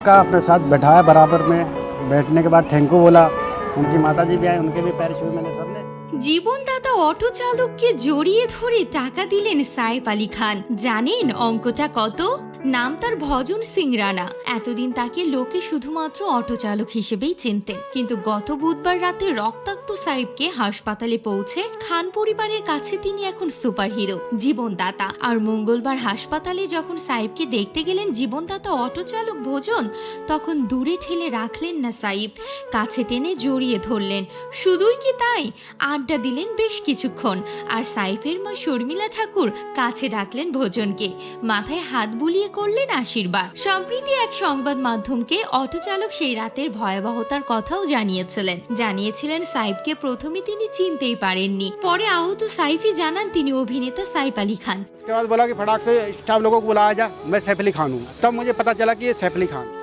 का अपने साथ बैठाया बराबर में बैठने के बाद ठेंकू बोला उनकी माता जी भी आए उनके भी पैर छुए मैंने सबने জীবনদাতা অটো চালককে জড়িয়ে ধরে টাকা দিলেন সাইফ আলী খান জানেন অঙ্কটা কত নাম তার ভজন সিং রানা। এতদিন তাকে লোকে শুধুমাত্র অটো চালক হিসেবেই চিনতেন। কিন্তু গত বুধবার রাতে রক্তাক্ত সাহেবকে হাসপাতালে পৌঁছে খান পরিবারের কাছে তিনি এখন সুপারহিরো, জীবনদাতা। আর মঙ্গলবার হাসপাতালে যখন সাহেবকে দেখতে গেলেন জীবনদাতা অটো চালক ভোজন, তখন দূরে ঠেলে রাখলেন না সাইফ কাছে টেনে জড়িয়ে ধরলেন। শুধুই কি তাই? আড্ডা দিলেন বেশ কিছুক্ষণ। আর সাইফের মা শর্মিলা ঠাকুর কাছে ডাকলেন ভোজনকে। মাথায় হাত বুলিয়ে করলেন আশীর্বাদ সম্প্রীতি এক সংবাদ মাধ্যমকে অটো চালক সেই রাতের ভয়াবহতার কথাও জানিয়েছিলেন জানিয়েছিলেন সাইফকে প্রথমে তিনি চিনতেই পারেননি পরে আহত সাইফই জানান তিনি অভিনেতা সাইফ আলী খান उसके बाद बोला कि फटाक से स्टाफ लोगों को बुलाया जा मैं सैफ अली खान हूँ तब मुझे पता चला कि ये सैफ अली खान তারপরে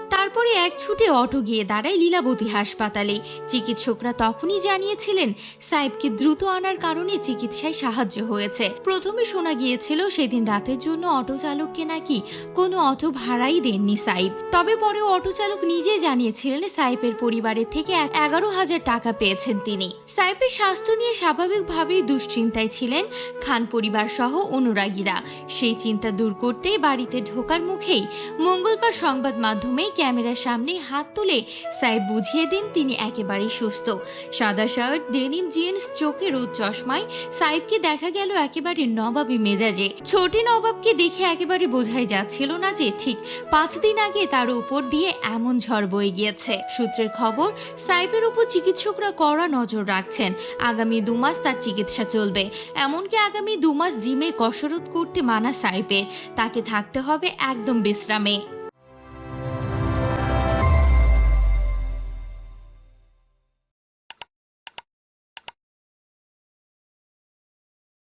এক ছুটে অটো গিয়ে দাঁড়ায় লীলাবতী হাসপাতালে। চিকিৎসকরা তখনই জানিয়েছিলেন সাইবকে দ্রুত আনার কারণে চিকিৎসায় সাহায্য হয়েছে। প্রথমে শোনা গিয়েছিল, সেদিন রাতের জন্য অটো চালককে নাকি কোনো অটো ভাড়াই দেননি সাইব তবে পরে অটো চালক নিজে জানিয়েছিলেন সাইফের পরিবারের থেকে এগারো হাজার টাকা পেয়েছেন তিনি। সাইফের স্বাস্থ্য নিয়ে স্বাভাবিকভাবেই দুশ্চিন্তায় ছিলেন খান পরিবার সহ অনুরাগীরা। সেই চিন্তা দূর করতে বাড়িতে ঢোকার মুখেই মঙ্গলবার সংবাদ মাধ্যমে ক্যামেরার সামনে হাত তুলে সাইব বুঝিয়ে দিন তিনি একেবারেই সুস্থ। সাদা শার্ট, ডেনিম জিন্স, চোখে রোদ চশমায় সাইবকে দেখা গেল একেবারে নবাবী মেজাজে। ছোটে নবাবকে দেখে একেবারে বোঝাই যাচ্ছিল না যে ঠিক পাঁচ দিন আগে তার উপর দিয়ে এমন ঝড় বয়ে গিয়েছে। সূত্রের খবর সাইবের উপর চিকিৎসকরা কড়া নজর রাখছেন। আগামী দু মাস তার চিকিৎসা চলবে। এমনকি আগামী দু মাস জিমে কসরত করতে মানা সাইবের তাকে থাকতে হবে একদম বিশ্রামে।